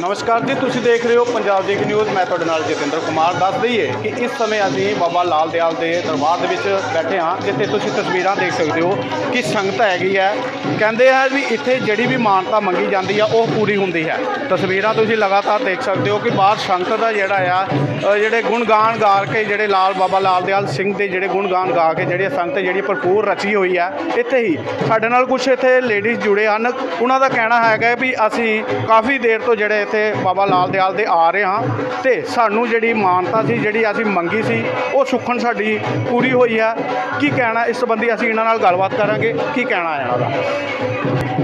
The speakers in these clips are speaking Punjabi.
ਨਮਸਕਾਰ ਜੀ, ਤੁਸੀਂ ਦੇਖ ਰਹੇ ਹੋ ਪੰਜਾਬ ਦੀ ਨਿਊਜ਼ ਮੈਂ ਤੁਹਾਡੇ ਨਾਲ ਜਤਿੰਦਰ ਕੁਮਾਰ। ਦੱਸ ਦਈਏ ਕਿ ਇਸ ਸਮੇਂ ਅਸੀਂ ਬਾਬਾ ਲਾਲ ਦਿਆਲ ਦੇ ਦਰਬਾਰ ਦੇ ਵਿੱਚ ਬੈਠੇ ਹਾਂ, ਜਿੱਥੇ ਤੁਸੀਂ ਤਸਵੀਰਾਂ ਦੇਖ ਸਕਦੇ ਹੋ ਕਿ ਸੰਗਤ ਹੈਗੀ ਹੈ। ਕਹਿੰਦੇ ਆ ਵੀ ਇੱਥੇ ਜਿਹੜੀ ਵੀ ਮਾਨਤਾ ਮੰਗੀ ਜਾਂਦੀ ਆ, ਉਹ ਪੂਰੀ ਹੁੰਦੀ ਹੈ। ਤਸਵੀਰਾਂ ਤੁਸੀਂ ਲਗਾਤਾਰ ਦੇਖ ਸਕਦੇ ਹੋ ਕਿ ਬਾਹਰ ਸੰਗਤ ਦਾ ਜਿਹੜਾ ਆ ਜਿਹੜੇ ਗੁਣਗਾਨ ਗਾ ਕੇ ਜਿਹੜੇ ਲਾਲ, ਬਾਬਾ ਲਾਲ ਦਿਆਲ ਸਿੰਘ ਦੇ ਜਿਹੜੇ ਗੁਣਗਾਨ ਗਾ ਕੇ ਜਿਹੜੀ ਸੰਗਤ ਜਿਹੜੀ ਭਰਪੂਰ ਰਚੀ ਹੋਈ ਹੈ ਇੱਥੇ ਹੀ ਸਾਡੇ ਨਾਲ ਕੁਝ ਇੱਥੇ ਲੇਡੀਜ਼ ਜੁੜੇ ਹਨ। ਉਹਨਾਂ ਦਾ ਕਹਿਣਾ ਹੈਗਾ ਵੀ ਅਸੀਂ ਕਾਫੀ ਦੇਰ ਤੋਂ ਜਿਹੜੇ ਇੱਥੇ ਬਾਬਾ ਲਾਲ ਦਿਆਲ ਦੇ ਆ ਰਹੇ ਹਾਂ ਤੇ ਸਾਨੂੰ ਜਿਹੜੀ ਮਾਨਤਾ ਸੀ ਜਿਹੜੀ ਅਸੀਂ ਮੰਗੀ ਸੀ ਉਹ ਸੁੱਖਣ ਸਾਡੀ ਪੂਰੀ ਹੋਈ ਹੈ। ਕੀ ਕਹਿਣਾ ਇਸ ਸੰਬੰਧੀ ਅਸੀਂ ਇਹਨਾਂ ਨਾਲ ਗੱਲਬਾਤ ਕਰਾਂਗੇ। ਕੀ ਕਹਿਣਾ ਹੈ ਇਹਨਾਂ ਦਾ?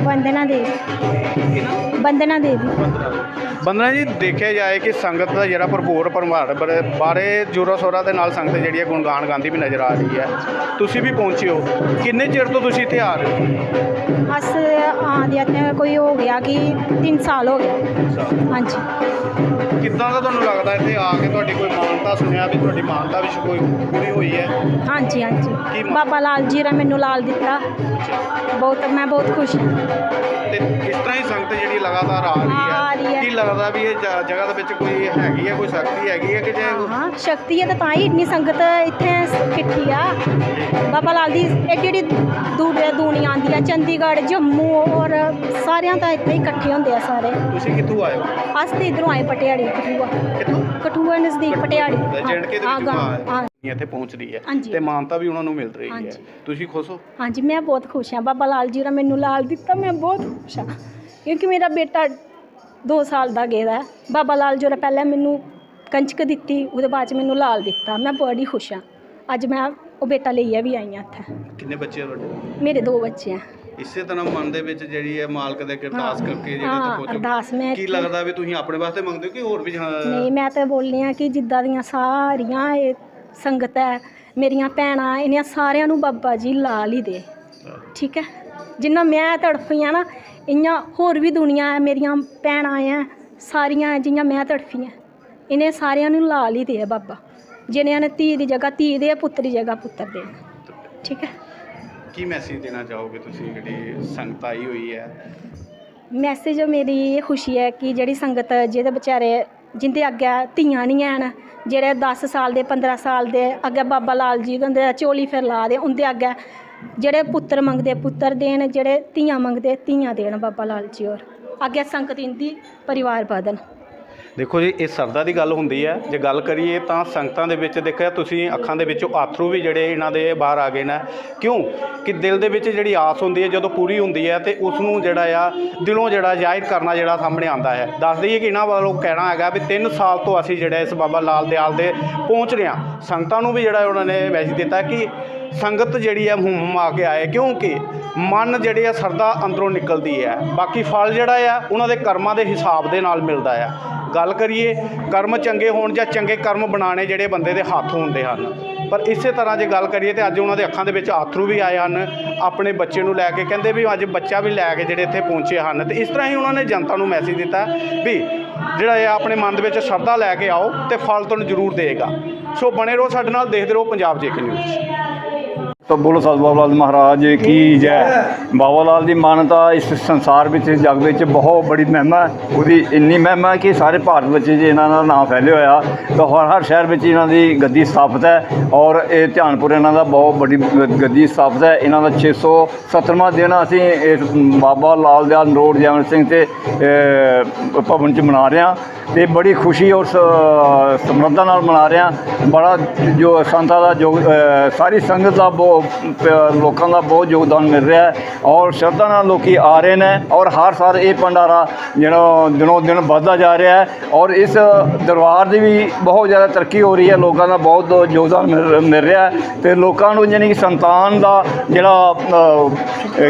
ਵੰਦਨਾ ਦੇਵੀ। ਵੰਦਨਾ ਦੇਵੀ। ਬੰਦਨਾ ਜੀ ਦੇਖਿਆ ਜਾਏ ਕਿ ਸੰਗਤ ਦਾ ਜਿਹੜਾ ਭਰਪੂਰ ਪਰਿਵਾਰ ਬਾਰੇ- ਜੋਰਾ ਸੋਰਾ ਦੇ ਨਾਲ ਸੰਗਤ ਜਿਹੜੀ ਹੈ ਗੁਣਗਾਨ ਗਾਉਂਦੀ ਵੀ ਨਜ਼ਰ ਆ ਰਹੀ ਹੈ। ਤੁਸੀਂ ਵੀ ਪਹੁੰਚੇ ਹੋ। ਕਿੰਨੇ ਚਿਰ ਤੋਂ ਤੁਸੀਂ ਇੱਥੇ ਆ ਰਹੇ ਹੋ? ਅਸ ਆਂਦਿਆਂ ਤੇ ਕੋਈ ਹੋ ਗਿਆ ਕਿ 3 ਸਾਲ ਹੋ ਗਿਆ ਹਾਂਜੀ। ਕਿੱਦਾਂ ਦਾ ਤੁਹਾਨੂੰ ਲੱਗਦਾ ਇੱਥੇ ਆ ਕੇ ਤੁਹਾਡੀ ਕੋਈ ਮਾਨਤਾ ਸੁਣਿਆ ਵੀ ਤੁਹਾਡੀ ਮਾਨਤਾ ਵਿੱਚ ਕੋਈ ਪੂਰੀ ਹੋਈ ਹੈ? ਹਾਂਜੀ ਹਾਂਜੀ। ਬਾਬਾ ਲਾਲ ਜੀ ਨੇ ਮੈਨੂੰ ਲਾਲ ਦਿੱਤਾ। ਬਹੁਤ ਮੈਂ ਬਹੁਤ ਖੁਸ਼ ਹਾਂ। ਤੇ ਇਸ ਤਰ੍ਹਾਂ ਹੀ ਸੰਗਤ ਜਿਹੜੀ ਲਗਾਤਾਰ ਆ ਆ ਰਹੀ ਰਹੀ ਹੈ। ਹੈ। ਕੀ ਲੱਗਦਾ ਵੀ ਇਹ ਜ- ਜਗ੍ਹਾ ਦੇ ਵਿੱਚ ਕੋਈ ਹੈਗੀ ਹੈ ਕੋਈ ਸ਼ਕਤੀ ਹੈਗੀ ਹੈ ਕਿ ਜੇ ਹਾਂ ਸ਼ਕਤੀ ਹੈ ਤਾਂ ਤਾਂ ਹੀ ਇੰਨੀ ਸੰਗਤ ਇੱਥੇ ਇਕੱਠੀ ਆ। ਬਾਬਾ ਲਾਲ ਦੀ ਐਡੀ ਐਡੀ ਦੂਰ ਦੁਨੀਆ ਆਂਦੀ ਆ ਚੰਡੀਗੜ੍ਹ ਜੰਮੂ ਔਰ ਸਾਰਿਆਂ ਤਾਂ ਇੱਥੇ ਹੀ ਇਕੱਠੇ ਹੁੰਦੇ ਆ ਸਾਰੇ। ਤੁਸੀਂ ਕਿੱਥੋਂ ਆਏ ਹੋ? ਅਸ ਤੇ ਇਧਰੋਂ ਆਏ ਪਟਿਆੜੀ ਕਠੂਆ। ਕਿੱਥੋਂ? ਕਠੂਆ ਨਜ਼ਦੀਕ ਪਟਿਆੜੀ ਦੇ ਹਾਂ, ਵਿੱਚ ਹਾਂ, ਹਾਂ। ਆ ਇੱਥੇ ਪਹੁੰਚਦੀ ਹੈ। ਹਾਂਜੀ। ਤੇ ਮਾਨਤਾ ਵੀ ਉਹਨਾਂ ਨੂੰ ਮਿਲ ਰਹੀ ਹੈ। ਹਾਂਜੀ। ਤੁਸੀਂ ਖੁਸ਼ ਹੋ? ਹਾਂਜੀ ਮੈਂ ਬਹੁਤ ਖੁਸ਼ ਹਾਂ। ਬਾਬਾ ਲਾਲ ਜੀ ਨੇ ਮੈਨੂੰ ਲਾਲ ਦਿੱਤਾ ਮੈਂ ਬਹੁਤ ਖੁਸ਼ ਹਾਂ। ਕਿਉਂਕਿ ਮੇਰਾ ਬੇਟਾ 2 ਸਾਲ ਦਾ ਹੈ। ਬਾਬਾ ਲਾਲ ਜੀ ਨੇ ਪਹਿਲਾਂ ਮੈਨੂੰ ਕੰਚਕ ਦਿੱਤੀ ਉਹਦੇ ਬਾਅਦ ਚ ਮੈਨੂੰ ਲਾਲ ਦਿੱਤਾ। ਮੈਂ ਬੜੀ ਖੁਸ਼ ਹਾਂ। ਅੱਜ ਮੈਂ ਉਹ ਬੇਟਾ ਲਈਆ ਵੀ ਆਈ ਹਾਂ ਇੱਥੇ। ਕਿੰਨੇ ਬੱਚੇ ਆ ਤੁਹਾਡੇ? ਮੇਰੇ ਦੋ ਬੱਚੇ ਆ। ਇਸੇ ਤਰ੍ਹਾਂ ਮਨ ਦੇ ਵਿੱਚ ਜਿਹੜੀ ਹੈ ਮਾਲਕ ਦੇ ਹਾਂ, ਕਰਕੇ ਜਿਹੜੇ ਹਾਂ, ਅਰਦਾਸ ਮੈਂ ਕੀ ਲੱਗਦਾ ਵੀ ਤੁਸੀਂ ਆਪਣੇ ਵਾਸਤੇ ਮੰਗਦੇ ਹੋ ਕਿ ਹੋਰ ਵੀ ਨਹੀਂ ਮੈਂ ਤਾਂ ਬੋਲਨੀ ਆ ਕਿ ਜਿੱਦਾਂ ਦੀਆਂ ਸਾਰੀਆਂ ਇਹ ਸੰਗਤ ਹੈ ਮੇਰੀਆਂ ਭੈਣਾਂ ਇਹਨਾਂ ਸਾਰਿਆਂ ਨੂੰ ਬਾਬਾ ਜੀ ਲਾਲ ਹੀ ਦੇ। ਠੀਕ ਹੈ? ਜਿੰਨਾ ਮੈਂ ਤੜਫੀ ਆ ਨਾ ਇੰਨਾ ਹੋਰ ਵੀ ਦੁਨੀਆ ਹੈ ਮੇਰੀਆਂ ਭੈਣਾਂ ਆ ਸਾਰੀਆਂ ਜਿੰਨਾ ਮੈਂ ਤੜਫੀ ਆ ਇਹਨੇ ਸਾਰਿਆਂ ਨੂੰ ਲਾਲ ਹੀ ਦੇ ਬਾਬਾ। ਜਿਹਨਾਂ ਨੇ ਧੀ ਦੀ ਜਗ੍ਹਾ ਧੀ ਦੇ ਪੁੱਤਰ ਦੀ ਜਗ੍ਹਾ ਪੁੱਤਰ ਦੇ ਠੀਕ ਹੈ ਕੀ ਮੈਸੇਜ ਦੇਣਾ ਚਾਹੋਗੇ ਤੁਸੀਂ ਜਿਹੜੀ ਸੰਗਤ ਆਈ ਹੋਈ ਹੈ ਮੈਸੇਜ ਮੇਰੀ ਇਹ ਖੁਸ਼ੀ ਹੈ ਕਿ ਜਿਹੜੀ ਸੰਗਤ ਜਿਹਦੇ ਵਿਚਾਰੇ ਜਿੰਦੇ ਅੱਗੇ ਧੀਆਂ ਨਹੀਂ ਹਨ ਜਿਹੜੇ 10 ਸਾਲ ਦੇ 15 ਸਾਲ ਦੇ ਅੱਗੇ ਬਾਬਾ ਲਾਲ ਜੀ ਦੇ ਝੋਲੀ ਫਿਰ ਲਾ ਦੇ ਉਹਦੇ ਅੱਗੇ ਜਿਹੜੇ ਪੁੱਤਰ ਮੰਗਦੇ ਪੁੱਤਰ ਦੇਣ, ਜਿਹੜੇ ਧੀਆਂ ਮੰਗਦੇ ਧੀਆਂ ਦੇਣ ਬਾਬਾ ਲਾਲ ਜੀ ਔਰ। ਅੱਗੇ ਸੰਗਤ ਇੰਦੀ ਪਰਿਵਾਰ ਵਧਣ। ਦੇਖੋ ਜੀ, ਇਹ ਸਰਦਾ ਦੀ ਗੱਲ ਹੁੰਦੀ ਹੈ। ਜੇ ਗੱਲ ਕਰੀਏ ਤਾਂ ਸੰਗਤਾਂ ਦੇ ਵਿੱਚ ਦੇਖਿਆ ਤੁਸੀਂ ਅੱਖਾਂ ਦੇ ਵਿੱਚੋਂ ਆਥਰੂ ਵੀ ਜਿਹੜੇ ਇਹਨਾਂ ਦੇ ਬਾਹਰ ਆ ਗਏ ਨੇ। ਕਿਉਂ? ਕਿ ਦਿਲ ਦੇ ਵਿੱਚ ਜਿਹੜੀ ਆਸ ਹੁੰਦੀ ਹੈ, ਜਦੋਂ ਪੂਰੀ ਹੁੰਦੀ ਹੈ, ਤੇ ਉਸ ਨੂੰ ਜਿਹੜਾ ਆ, ਦਿਲੋਂ ਜਿਹੜਾ ਜ਼ਾਹਿਰ ਕਰਨਾ ਜਿਹੜਾ ਸਾਹਮਣੇ ਆਉਂਦਾ ਹੈ। ਦੱਸ ਦਈਏ ਕਿ ਇਹਨਾਂ ਵੱਲੋਂ ਕਹਿਣਾ ਹੈਗਾ ਵੀ 3 ਸਾਲ ਤੋਂ ਅਸੀਂ ਜਿਹੜਾ ਇਸ ਬਾਬਾ ਲਾਲ ਦਿਆਲ ਦੇ ਪਹੁੰਚ ਰਹੇ ਹਾਂ। ਸੰਗਤਾਂ ਨੂੰ ਵੀ ਜਿਹੜਾ ਉਹਨਾਂ ਨੇ ਮੈਸੇਜ ਦਿੱਤਾ ਕਿ ਸੰਗਤ ਜਿਹੜੀ ਹੈ ਹੁਮ ਆ ਕੇ ਆਏ, ਕਿਉਂਕਿ ਮਨ ਜਿਹੜੇ ਆ ਸਰਦਾ ਅੰਦਰੋਂ ਨਿਕਲਦੀ ਹੈ। ਬਾਕੀ ਫਲ ਜਿਹੜਾ ਆ, ਉਹਨਾਂ ਦੇ ਕਰਮਾਂ ਦੇ ਹਿਸਾਬ ਦੇ ਨਾਲ ਮਿਲਦਾ ਆ। ਗੱਲ ਕਰੀਏ, ਕਰਮ ਚੰਗੇ ਹੋਣ ਜਾਂ ਚੰਗੇ ਕਰਮ ਬਣਾਉਣੇ ਜਿਹੜੇ ਬੰਦੇ ਦੇ ਹੱਥ ਹੁੰਦੇ ਹਨ। ਪਰ ਇਸੇ ਤਰ੍ਹਾਂ ਜੇ ਗੱਲ ਕਰੀਏ ਤੇ ਅੱਜ ਉਹਨਾਂ ਦੇ ਅੱਖਾਂ ਦੇ ਵਿੱਚ ਆਥਰੂ ਵੀ ਆਏ ਹਨ। ਆਪਣੇ ਬੱਚੇ ਨੂੰ ਲੈ ਕੇ ਕਹਿੰਦੇ ਵੀ ਅੱਜ ਬੱਚਾ ਵੀ ਲੈ ਕੇ ਜਿਹੜੇ ਇੱਥੇ ਪਹੁੰਚੇ ਹਨ। ਤੇ ਇਸ ਤਰ੍ਹਾਂ ਹੀ ਉਹਨਾਂ ਨੇ ਜਨਤਾ ਨੂੰ ਮੈਸੇਜ ਦਿੱਤਾ ਵੀ ਜਿਹੜਾ ਇਹ ਆਪਣੇ ਮਨ ਦੇ ਵਿੱਚ ਸ਼ਰਧਾ ਲੈ ਕੇ ਆਓ ਤੇ ਫਲ ਤੁਹਾਨੂੰ ਜ਼ਰੂਰ ਦੇਗਾ ਸੋ ਬਣੇ ਰਹੋ ਸਾਡੇ ਨਾਲ, ਦੇਖਦੇ ਰਹੋ ਪੰਜਾਬ ਜੇਕੇ ਨਿਊਜ਼ ਤਾਂ ਬੋਲੋ ਸਤ ਬਾਬਾ ਲਾਲ ਮਹਾਰਾਜ, ਕੀ ਜੈ। ਬਾਬਾ ਲਾਲ ਦੀ ਮਾਨਤਾ ਇਸ ਸੰਸਾਰ ਵਿੱਚ, ਇਸ ਜਗ ਵਿੱਚ ਬਹੁਤ ਬੜੀ ਮਹਿਮਾ ਹੈ। ਉਹਦੀ ਇੰਨੀ ਮਹਿਮਾ ਹੈ ਕਿ ਸਾਰੇ ਭਾਰਤ ਵਿੱਚ ਜੇ ਇਹਨਾਂ ਦਾ ਨਾਮ ਫੈਲਿਆ ਹੋਇਆ, ਤਾਂ ਹਰ ਹਰ ਸ਼ਹਿਰ ਵਿੱਚ ਇਹਨਾਂ ਦੀ ਗੱਦੀ ਸਥਾਪਿਤ ਹੈ। ਔਰ ਇਹ ਧਿਆਨਪੁਰ ਇਹਨਾਂ ਦਾ ਬਹੁਤ ਵੱਡੀ ਗੱਦੀ ਸਥਾਪਿਤ ਹੈ। ਇਹਨਾਂ ਦਾ 670ਵਾਂ ਦਿਨ ਅਸੀਂ ਇਸ ਬਾਬਾ ਲਾਲ ਦਿਆਲ ਨਰੋੜ ਜੈਮਨ ਸਿੰਘ ਤੇ ਭਵਨ ਚ ਮਨਾ ਰਹੇ ਹਾਂ। ਤੇ ਬੜੀ ਖੁਸ਼ੀ ਔਰ ਸ- ਸਮਰੱਥਾ ਨਾਲ ਮਨਾ ਰਹੇ ਹਾਂ। ਬੜਾ ਜੋ ਸੰਤਾਂ ਦਾ ਜੋ ਸਾਰੀ ਸੰਗਤ ਦਾ ਬਹੁਤ ਪ- ਲੋਕਾਂ ਦਾ ਬਹੁਤ ਯੋਗਦਾਨ ਮਿਲ ਰਿਹਾ ਹੈ ਔਰ ਸ਼ਰਧਾ ਨਾਲ ਲੋਕੀ ਆ ਰਹੇ ਨੇ ਔਰ ਹਰ ਸਾਲ ਇਹ ਭੰਡਾਰਾ ਜਿਹੜਾ ਦਿਨੋਂ ਦਿਨ ਵੱਧਦਾ ਜਾ ਰਿਹਾ ਹੈ ਔਰ ਇਸ ਦਰਬਾਰ ਦੀ ਵੀ ਬਹੁਤ ਜ਼ਿਆਦਾ ਤਰੱਕੀ ਹੋ ਰਹੀ ਹੈ, ਲੋਕਾਂ ਦਾ ਬਹੁਤ ਯੋਗਦਾਨ ਮਿਲ ਮਿਲ ਰਿਹਾ ਹੈ ਤੇ ਲੋਕਾਂ ਨੂੰ ਯਾਨੀ ਕਿ ਸੰਤਾਨ ਦਾ ਜਿਹੜਾ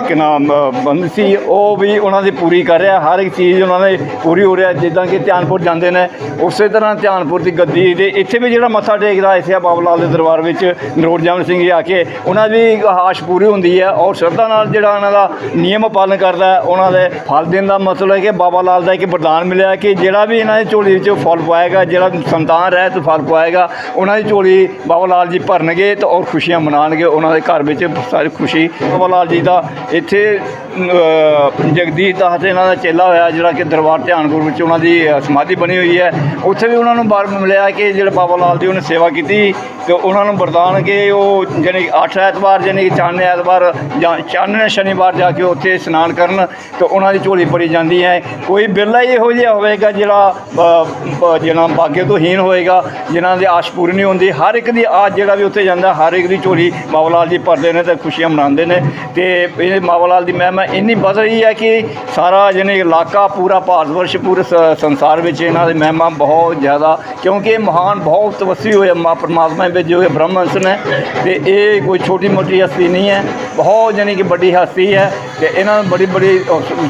ਕਿ ਨਾਮ ਬੰਦ ਸੀ, ਉਹ ਵੀ ਉਹਨਾਂ ਦੀ ਪੂਰੀ ਕਰ ਰਿਹਾ ਹਰ ਇੱਕ ਚੀਜ਼ ਉਹਨਾਂ ਦੇ ਪੂਰੀ ਹੋ ਰਿਹਾ ਜਿੱਦਾਂ ਕਿ ਧਿਆਨਪੁਰ ਜਾਂਦੇ ਨੇ, ਉਸੇ ਤਰ੍ਹਾਂ ਧਿਆਨਪੁਰ ਦੀ ਗੱਦੀ ਦੇ ਇੱਥੇ ਵੀ ਜਿਹੜਾ ਮੱਥਾ ਟੇਕਦਾ ਇਸੇ ਆ ਬਾਬਾ ਲਾਲ ਦੇ ਦਰਬਾਰ ਵਿੱਚ, ਨਰੋੜ ਜਾਮਨ ਸਿੰਘ ਜੀ ਆ ਕੇ ਉਹਨਾਂ ਦੀ ਆਸ਼ ਪੂਰੀ ਹੁੰਦੀ ਹੈ ਔਰ ਸ਼ਰਧਾ ਨਾਲ ਜਿਹੜਾ ਉਹਨਾਂ ਦਾ ਨਿਯਮ ਪਾਲਨ ਕਰਦਾ ਹੈ ਉਹਨਾਂ ਦੇ ਫਲ ਦੇਣ ਦਾ ਮਤਲਬ ਹੈ ਕਿ ਬਾਬਾ ਲਾਲ ਦਾ ਇੱਕ ਵਰਦਾਨ ਮਿਲਿਆ ਕਿ ਜਿਹੜਾ ਵੀ ਇਹਨਾਂ ਦੀ ਝੋਲੀ ਵਿੱਚ ਫਲ ਪਾਏਗਾ ਜਿਹੜਾ ਸੰਤਾਨ ਰਹਿਤ ਫਲ ਪਾਏਗਾ ਉਹਨਾਂ ਦੀ ਝੋਲੀ ਬਾਬਾ ਲਾਲ ਜੀ ਭਰਨਗੇ ਤੇ ਔਰ ਖੁਸ਼ੀਆਂ ਮਨਾਉਣਗੇ ਉਹਨਾਂ ਦੇ ਘਰ ਵਿੱਚ ਸਾਰੀ ਖੁਸ਼ੀ। ਬਾਬਾ ਲਾਲ ਜੀ ਦਾ ਇੱਥੇ ਅ, ਜਗਦੀਸ਼ ਦਾਸ ਇਹਨਾਂ ਦਾ ਚੇਲਾ ਹੋਇਆ ਜਿਹੜਾ ਕਿ ਦਰਬਾਰ ਧਿਆਨਪੁਰ ਵਿੱਚ ਉਹਨਾਂ ਦੀ ਸਮਾਧੀ ਬਣੀ ਹੋਈ ਹੈ। ਉੱਥੇ ਵੀ ਉਹਨਾਂ ਨੂੰ ਬਾਰ ਮਿਲਿਆ ਕਿ ਜਿਹੜੇ ਬਾਬਾ ਲਾਲ ਦੀ ਉਹਨੇ ਸੇਵਾ ਕੀਤੀ। ਤੇ ਉਹਨਾਂ ਨੂੰ ਵਰਦਾਨ ਕਿ ਉਹ ਜਾਣੀ 8 ਐਤਵਾਰ ਜਾਣੀ ਕਿ ਚਾਨਣ ਐਤਵਾਰ ਜਾਂ ਚਾਨਣ ਸ਼ਨੀਵਾਰ ਜਾ ਕੇ ਉੱਥੇ ਇਸ਼ਨਾਨ ਕਰਨ ਤੇ ਉਹਨਾਂ ਦੀ ਝੋਲੀ ਭਰੀ ਜਾਂਦੀ ਹੈ। ਕੋਈ ਬਿਰਲਾ ਹੀ ਇਹੋ ਜਿਹਾ ਹੋਵੇਗਾ ਜਿਹੜਾ ਅ, ਬ- ਜਿਹੜਾ ਬਾਗੇ ਤੋਂ ਹੀਨ ਹੋਏਗਾ ਜਿਨ੍ਹਾਂ ਦੀ ਆਸ਼ ਪੂਰੀ ਨਹੀਂ ਹੁੰਦੀ। ਹਰ ਇੱਕ ਦੀ ਆਸ ਜਿਹੜਾ ਵੀ ਉੱਥੇ ਜਾਂਦਾ ਹਰ ਇੱਕ ਦੀ ਝੋਲੀ ਬਾਬਾ ਲਾਲ ਜੀ ਭਰਦੇ ਨੇ ਤੇ ਖੁਸ਼ੀਆਂ ਮਨਾਉਂਦੇ ਨੇ। ਤੇ ਇਹ ਬਾਬਾ ਲਾਲ ਦੀ ਮਹਿਮਾ ਇੰਨੀ ਵੱਧ ਰਹੀ ਹੈ ਕਿ ਸਾਰਾ ਜਾਣੀ ਇਲਾਕਾ ਪੂਰਾ ਭਾਰਤ ਵਰਸ਼ ਪੂਰੇ ਸ- ਸੰਸਾਰ ਵਿੱਚ ਇਹਨਾਂ ਦੀ ਮਹਿਮਾ ਬਹੁਤ ਜ਼ਿਆਦਾ ਕਿਉਂਕਿ ਇਹ ਮਹਾਨ ਬਹੁਤ ਤਪੱਸੀ ਹੋਏ ਮਾ ਪਰਮਾਤਮਾ ਵਿੱਚ ਜੋ ਕਿ ਬ੍ਰਹਮੰਸ ਨੇ ਤੇ ਇਹ ਕੋਈ ਛੋਟੀ ਮੋਟੀ ਹਸਤੀ ਨਹੀਂ ਹੈ, ਬਹੁਤ ਯਾਨੀ ਕਿ ਵੱਡੀ ਹਸਤੀ ਹੈ, ਤੇ ਇਹਨਾਂ ਨੂੰ ਬੜੀ ਬੜੀ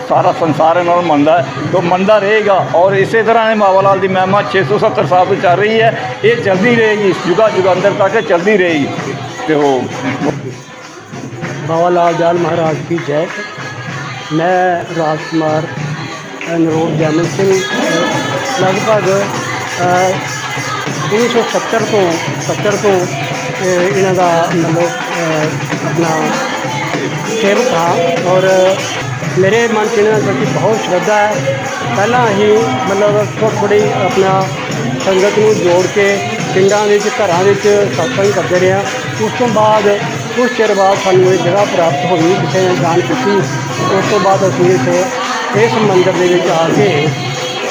ਸਾਰਾ ਸੰਸਾਰ ਇਹਨਾਂ ਨੂੰ ਮੰਨਦਾ ਤੋਂ ਮੰਨਦਾ ਰਹੇਗਾ, ਔਰ ਇਸੇ ਤਰ੍ਹਾਂ ਇਹ ਬਾਬਾ ਲਾਲ ਦੀ ਮਹਿਮਾ 670 ਸਾਲ ਤੋਂ ਚੱਲ ਰਹੀ ਹੈ, ਇਹ ਚੱਲਦੀ ਰਹੇਗੀ, ਜੁਗਾ ਜੁਗਾਂਦਰ ਤੱਕ ਚੱਲਦੀ ਰਹੇਗੀ, ਤੇ ਉਹ ਬਾਬਾ ਲਾਲ ਜਾਨ ਮਹਾਰਾਜ ਕੀ ਜੈ। ਮੈਂ ਰਾਜ ਕੁਮਾਰ ਨਰੋਬ ਜੈਮਲ ਸਿੰਘ, ਲਗਭਗ ਉੱਨੀ ਸੌ ਸੱਤਰ ਤੋਂ ਸੱਤਰ ਤੋਂ ਇਹਨਾਂ ਦਾ ਮਤਲਬ ਆਪਣਾ ਸੇਵਕ ਹਾਂ ਔਰ ਮੇਰੇ ਮਨ 'ਚ ਇਹਨਾਂ ਪ੍ਰਤੀ ਬਹੁਤ ਸ਼ਰਧਾ ਹੈ। ਪਹਿਲਾਂ ਹੀ ਮਤਲਬ ਥੋੜ੍ਹੀ ਥੋੜ੍ਹੀ ਆਪਣਾ ਸੰਗਤ ਨੂੰ ਜੋੜ ਕੇ ਪਿੰਡਾਂ ਵਿੱਚ, ਘਰਾਂ ਵਿੱਚ ਸਤਸੰਗ ਕਰਦੇ ਰਹੇ ਹਾਂ। ਉਸ ਤੋਂ ਬਾਅਦ ਕੁਝ ਚਿਰ ਬਾਅਦ ਸਾਨੂੰ ਇਹ ਜਗ੍ਹਾ ਪ੍ਰਾਪਤ ਹੋਈ ਕਿਸੇ ਨੇ ਦਾਨ ਕੀਤੀ ਉਸ ਤੋਂ ਬਾਅਦ ਅਸੀਂ ਇੱਥੇ ਇਸ ਮੰਦਰ ਦੇ ਵਿੱਚ ਆ ਕੇ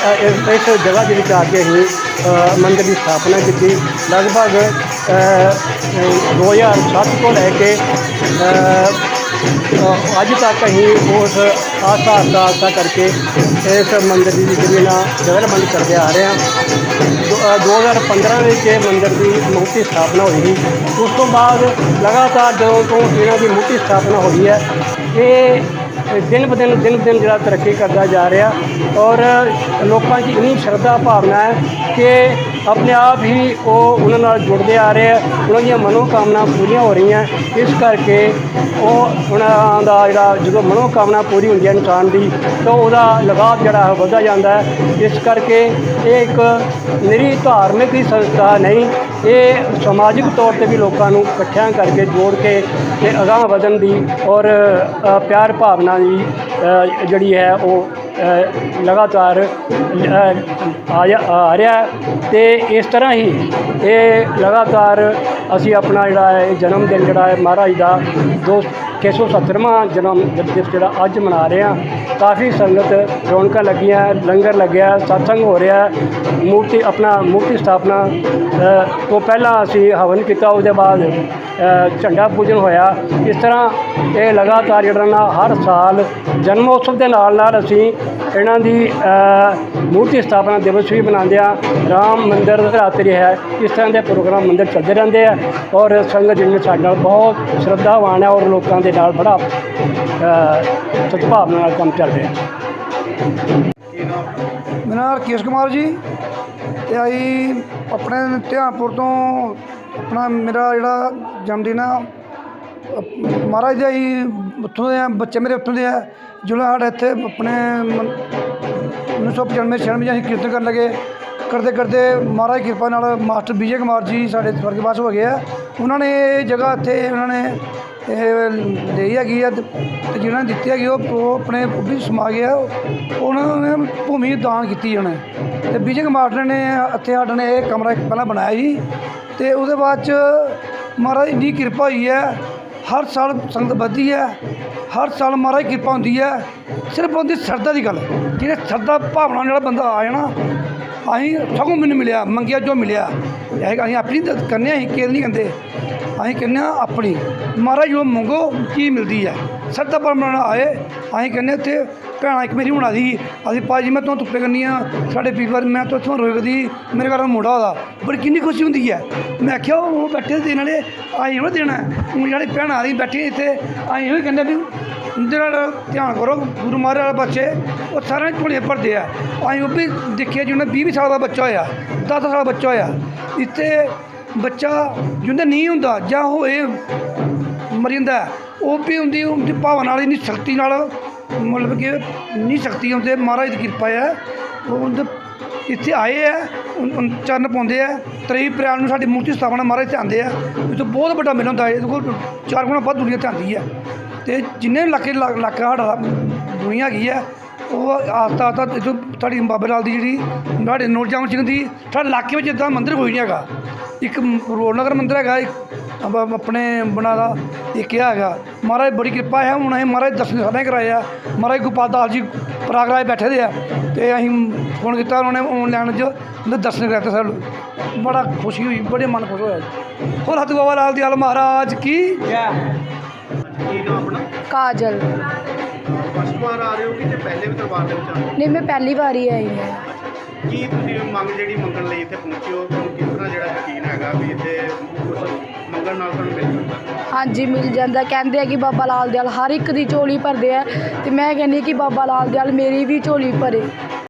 ਅ, ਇਸ ਇਸ ਜਗ੍ਹਾ ਦੇ ਵਿੱਚ ਆ ਕੇ ਹੀ ਅ, ਮੰਦਿਰ ਦੀ ਸਥਾਪਨਾ ਕੀਤੀ। ਲਗਭਗ ਅ, ਅ, 2007 ਤੋਂ ਲੈ ਕੇ ਅ, ਅ, ਅੱਜ ਤੱਕ ਅਸੀਂ ਉਸ ਆਸਾ ਆਸਾ ਆਸਾ ਕਰਕੇ ਇਸ ਮੰਦਿਰ ਦੀ ਜਿਹੜੀ ਨਾ ਡਿਵੈਲਪਮੈਂਟ ਕਰਦੇ ਆ ਰਹੇ ਹਾਂ। ਦੋ- ਅ, 2015 ਵਿੱਚ ਇਹ ਮੰਦਿਰ ਦੀ ਮੂਰਤੀ ਸਥਾਪਨਾ ਹੋਈ ਸੀ। ਉਸ ਤੋਂ ਬਾਅਦ ਲਗਾਤਾਰ ਜਦੋਂ ਤੋਂ ਇਹਨਾਂ ਦੀ ਮੂਰਤੀ ਸਥਾਪਨਾ ਹੋਈ ਹੈ ਇਹ ਦਿਨ ਬ ਦਿਨ ਦਿਨ ਬ ਦਿਨ ਜਿਹੜਾ ਤਰੱਕੀ ਕਰਦਾ ਜਾ ਰਿਹਾ ਔਰ ਲੋਕਾਂ 'ਚ ਇੰਨੀ ਸ਼ਰਧਾ ਭਾਵਨਾ ਹੈ ਕਿ ਆਪਣੇ ਆਪ ਹੀ ਉਹ ਉਹਨਾਂ ਨਾਲ ਜੁੜਦੇ ਆ ਰਹੇ ਆ। ਉਹਨਾਂ ਦੀਆਂ ਮਨੋਕਾਮਨਾ ਪੂਰੀਆਂ ਹੋ ਰਹੀਆਂ। ਇਸ ਕਰਕੇ ਉਹ ਉਹਨਾਂ ਦਾ ਜਿਹੜਾ ਜਦੋਂ ਮਨੋਕਾਮਨਾ ਪੂਰੀ ਹੁੰਦੀ ਹੈ ਇਨਸਾਨ ਦੀ, ਤਾਂ ਉਹਦਾ ਲਗਾਵ ਜਿਹੜਾ ਹੈ ਵਧਦਾ ਜਾਂਦਾ ਹੈ। ਇਸ ਕਰਕੇ ਇਹ ਇੱਕ ਨਿਰੀ ਧਾਰਮਿਕ ਹੀ ਸੰਸਥਾ ਨਹੀਂ, ਇਹ ਸਮਾਜਿਕ ਤੌਰ ਤੇ ਵੀ ਲੋਕਾਂ ਨੂੰ ਇਕੱਠਿਆਂ ਕਰਕੇ ਜੋੜ ਕੇ ਤੇ ਅਗਾਂਹ ਵਧਣ ਦੀ ਔਰ ਪਿਆਰ ਭਾਵਨਾ ਦੀ ਜਿਹੜੀ ਹੈ ਉਹ ਲਗਾਤਾਰ ਆ ਜਾ- ਆ ਰਿਹਾ ਹੈ ਤੇ ਇਸ ਤਰ੍ਹਾਂ ਹੀ ਇਹ ਲਗਾਤਾਰ ਅਸੀਂ ਆਪਣਾ ਜਿਹੜਾ ਹੈ ਜਨਮ ਦਿਨ ਜਿਹੜਾ ਹੈ, ਮਹਾਰਾਜ ਦਾ ਦੋ 670ਵਾਂ ਜਨਮ ਦਿਵਸ ਜਿਹੜਾ ਅੱਜ ਮਨਾ ਰਹੇ ਹਾਂ। ਕਾਫੀ ਸੰਗਤ ਰੌਣਕਾਂ ਲੱਗੀਆਂ, ਲੰਗਰ ਲੱਗਿਆ ਸਤਸੰਗ ਹੋ ਰਿਹਾ ਮੂਰਤੀ ਆਪਣਾ, ਮੂਰਤੀ ਸਥਾਪਨਾ ਤੋਂ ਪਹਿਲਾਂ ਅਸੀਂ ਹਵਨ ਕੀਤਾ, ਉਹਦੇ ਬਾਅਦ ਝੰਡਾ ਪੂਜਨ ਹੋਇਆ। ਇਸ ਤਰ੍ਹਾਂ ਇਹ ਲਗਾਤਾਰ ਜਿਹੜਾ ਨਾ ਹਰ ਸਾਲ ਜਨਮੋਤਸਵ ਦੇ ਨਾਲ ਨਾਲ ਅਸੀਂ ਇਹਨਾਂ ਦੀ ਮੂਰਤੀ ਸਥਾਪਨਾ ਦਿਵਸ ਵੀ ਮਨਾਉਂਦੇ ਆ ਰਾਮ ਮੰਦਿਰ ਰਾਤਰੀ ਹੈ ਇਸ ਤਰ੍ਹਾਂ ਦੇ ਪ੍ਰੋਗਰਾਮ ਮੰਦਿਰ ਚੱਲਦੇ ਰਹਿੰਦੇ ਆ ਔਰ ਸੰਗਤ ਜਿਹੜੀ ਸਾਡੇ ਨਾਲ ਬਹੁਤ ਸ਼ਰਧਾਵਾਨ ਹੈ ਔਰ ਲੋਕਾਂ ਦੇ ਨਾਲ ਬੜਾ ਅ, ਸਦਭਾਵਨਾ ਨਾਲ ਕੰਮ ਚੱਲ ਰਿਹਾ ਮੇਰਾ ਨਾਮ ਕੁਮਾਰ ਜੀ। ਤੇ ਆਈ ਆਪਣੇ ਧਿਆਨਪੁਰ ਤੋਂ ਆਪਣਾ ਮੇਰਾ ਜਿਹੜਾ ਜਨਮ ਦਿਨ ਆ ਮਹਾਰਾਜ ਦੇ ਹੀ ਉੱਥੋਂ ਦੇ ਆ, ਬੱਚੇ ਮੇਰੇ ਉੱਥੋਂ ਦੇ ਆ। ਜਿਹੜਾ ਸਾਡੇ ਇੱਥੇ ਆਪਣੇ ਉੱਨੀ ਸੌ ਪਚਾਨਵੇਂ, ਛਿਆਨਵੇਂ 'ਚ ਅਸੀਂ ਕੀਰਤਨ ਕਰਨ ਲੱਗੇ। ਕਰਦੇ ਕਰਦੇ ਮਹਾਰਾਜ ਦੀ ਕਿਰਪਾ ਨਾਲ ਮਾਸਟਰ ਵਿਜੇ ਕੁਮਾਰ ਜੀ ਸਾਡੇ ਸਵਰਗਵਾਸ ਹੋ ਗਏ ਆ। ਉਹਨਾਂ ਨੇ ਇਹ ਜਗ੍ਹਾ ਇੱਥੇ ਉਹਨਾਂ ਨੇ ਇਹ ਲਈ ਹੈਗੀ ਆ ਤੇ ਜਿਹਨਾਂ ਨੇ ਦਿੱਤੀ ਹੈਗੀ, ਉਹ ਆਪਣੇ ਉੱਭੀ ਸਮਾ ਗਿਆ ਉਹਨਾਂ ਨੇ ਭੂਮੀ ਦਾਨ ਕੀਤੀ ਉਹਨੇ ਤੇ ਵਿਜੇ ਕੁਮਾਰ ਨੇ ਇੱਥੇ ਸਾਡੇ ਨੇ ਇਹ ਕਮਰਾ ਇੱਕ ਪਹਿਲਾਂ ਬਣਾਇਆ ਸੀ। ਤੇ ਉਹਦੇ ਬਾਅਦ ਚ ਮਹਾਰਾਜ ਦੀ ਇੰਨੀ ਕਿਰਪਾ ਹੋਈ ਹੈ ਹਰ ਸਾਲ ਸੰਗਤ ਵੱਧਦੀ ਹੈ, ਹਰ ਸਾਲ ਮਹਾਰਾਜ ਕਿਰਪਾ ਹੁੰਦੀ ਹੈ। ਸਿਰਫ ਉਹਦੀ ਸਰਦਾ ਦੀ ਗੱਲ ਜਿਹੜੇ ਸਰਦਾ ਭਾਵਨਾ ਨਾਲ ਬੰਦਾ ਆ ਜਾਣਾ, ਅਸੀਂ ਸਗੋਂ ਮੈਨੂੰ ਮਿਲਿਆ, ਮੰਗਿਆ ਜੋ ਮਿਲਿਆ। ਇਹ ਅਸੀਂ ਆਪਣੀ ਕਰਨੇ ਅਸੀਂ ਕੇਰ ਨਹੀਂ ਕਹਿੰਦੇ ਅਸੀਂ ਕਹਿੰਦੇ ਹਾਂ ਆਪਣੀ। ਮਹਾਰਾਜ ਜੋ ਮੰਗੋ ਕੀ ਮਿਲਦੀ ਹੈ। ਸਰਦਾ ਪਰਮਣਾ ਆਏ, ਅਸੀਂ ਕਹਿੰਦੇ ਉੱਥੇ ਭੈਣਾਂ, ਇੱਕ ਮੇਰੀ ਬਣਾ ਦੀ। ਅਸੀਂ ਭਾਜੀ ਮੈਂ ਤੁਹਾਨੂੰ ਧੁੱਪੇ ਕਰਨੀ ਆ, ਸਾਡੇ ਵੀਰਵਾਰ ਮੈਂ ਤੋਂ ਇੱਥੋਂ ਰੋਕਦੀ, ਮੇਰੇ ਘਰ ਦਾ ਉਹਦਾ। ਬੜੀ ਕਿੰਨੀ ਖੁਸ਼ੀ ਹੁੰਦੀ ਹੈ। ਮੈਂ ਆਖਿਆ ਉਹ ਬੈਠੇ ਦੇਣ ਵਾਲੇ ਆਈ ਉਹ ਦੇਣਾ। ਹੁਣ ਜਿਹੜੇ ਭੈਣਾਂ ਦੀ ਬੈਠੀ ਇੱਥੇ ਅਸੀਂ ਇਹੋ ਕਹਿੰਦੇ ਵੀ ਜਿਹੜਾ ਧਿਆਨ ਕਰੋ, ਗੁਰੂ ਮਹਾਰਾਜ ਵਾਲੇ ਬੱਚੇ ਉਹ ਸਾਰਿਆਂ ਦੇ ਝੋਲੀਆਂ ਭਰਦੇ ਆ। ਅਸੀਂ ਉਹ ਵੀ ਦੇਖਿਆ ਜਿਹਨਾਂ 20 ਸਾਲ ਦਾ ਬੱਚਾ ਹੋਇਆ 10 ਸਾਲ ਦਾ ਬੱਚਾ ਹੋਇਆ। ਇੱਥੇ ਬੱਚਾ ਜਿਹਦਾ ਨਹੀਂ ਹੁੰਦਾ, ਜਾਂ ਹੋਏ ਮਰ ਜਾਂਦਾ, ਉਹ ਵੀ ਹੁੰਦੀ ਉਹਦੀ ਭਾਵਨਾ ਨਾਲ ਇੰਨੀ ਸ਼ਕਤੀ ਨਾਲ ਮਤਲਬ ਕਿ ਇੰਨੀ ਸ਼ਕਤੀ ਹੁੰਦੀ ਮਹਾਰਾਜ ਦੀ ਕਿਰਪਾ ਹੈ ਉਹ ਇੱਥੇ ਆਏ ਆ ਚਰਨ ਪਾਉਂਦੇ ਆ। ਤਰੀ ਅਪ੍ਰੈਲ ਨੂੰ ਸਾਡੀ ਮੂਰਤੀ ਸਥਾਪਨਾ ਮਹਾਰਾਜ ਤੇ ਆਉਂਦੇ ਆ। ਇਹ ਬਹੁਤ ਵੱਡਾ ਮੇਲਾ ਹੁੰਦਾ ਹੈ। ਇਹਦੇ ਕੋਲ ਚਾਰ ਗੁਣਾ ਵੱਧ ਦੁਨੀਆ ਤੇ ਆਉਂਦੀ ਹੈ। ਤੇ ਜਿੰਨੇ ਇਲਾਕੇ ਇਲਾਕਾ ਸਾਡਾ ਦੁਨੀਆ ਹੈਗੀ ਹੈ ਉਹ ਆਸਤਾ ਆਸਤਾ ਇੱਥੋਂ ਸਾਡੀ ਬਾਬੇ ਲਾਲ ਦੀ ਜਿਹੜੀ ਸਾਡੇ ਨੌਰਜਾਮ ਸਿੰਘ ਦੀ, ਸਾਡੇ ਇਲਾਕੇ ਵਿੱਚ ਇਦਾਂ ਮੰਦਿਰ ਕੋਈ ਨਹੀਂ ਹੈਗਾ। ਇੱਕ ਰੋਡ ਨਗਰ ਮੰਦਿਰ ਹੈਗਾ ਅਬ- ਆਪਣੇ ਬਣਾ ਦਾ ਇੱਕ ਇਹ ਹੈਗਾ ਮਹਾਰਾਜ ਬੜੀ ਕਿਰਪਾ ਹੈ ਹੁਣ ਅਸੀਂ ਮਹਾਰਾਜ ਦਰਸ਼ਨ ਸਾਰਿਆਂ ਕਰਾਏ ਆ। ਮਹਾਰਾਜ ਗੋਪਾਲ ਦਾਸ ਜੀ ਪ੍ਰਾਗਰਾਜ ਬੈਠੇ ਦੇ ਆ ਤੇ ਅਸੀਂ ਫੋਨ ਕੀਤਾ ਉਹਨਾਂ ਨੇ ਆਨਲਾਈਨ 'ਚ ਉਹਦੇ ਦਰਸ਼ਨ ਕਰਾਤੇ ਸਾਨੂੰ ਬੜਾ ਖੁਸ਼ੀ ਹੋਈ ਬੜੇ ਮਨ ਖੁਸ਼ ਹੋਇਆ। ਹੋਰ ਹੱਥ ਬਾਬਾ ਲਾਲ ਦਿਆਲ ਮਹਾਰਾਜ ਕੀ? ਕਾਜਲ। ਫਸਟ ਵਾਰ ਆ ਰਹੇ ਹੋ ਕਿ ਜੇ ਪਹਿਲੇ ਵੀ ਦਰਬਾਰ ਦੇ ਵਿੱਚ ਆਏ ਨਹੀਂ ਮੈਂ ਪਹਿਲੀ ਵਾਰੀ ਆਈ ਹਾਂ। ਹੋ? ਕੀ ਤੁਸੀਂ ਮੰਗ ਜਿਹੜੀ ਮੰਗਣ ਲਈ ਇੱਥੇ ਪਹੁੰਚੇ ਹੋ? ਤੁਹਾਨੂੰ ਕਿਸ ਤਰ੍ਹਾਂ ਜਿਹੜਾ ਯਕੀਨ ਹੈਗਾ ਵੀ ਇੱਥੇ ਕੁਝ ਮੰਗਣ ਨਾਲ ਤੁਹਾਨੂੰ ਮਿਲ ਸਕਦਾ ਹਾਂਜੀ, ਮਿਲ ਜਾਂਦਾ। ਕਹਿੰਦੇ ਆ ਕਿ ਬਾਬਾ ਲਾਲ ਦਿਆਲ ਹਰ ਇੱਕ ਦੀ ਝੋਲੀ ਭਰਦੇ ਆ। ਤੇ ਮੈਂ ਕਹਿੰਦੀ ਕਿ ਬਾਬਾ ਲਾਲ ਦਿਆਲ ਮੇਰੀ ਵੀ ਝੋਲੀ ਭਰੇ।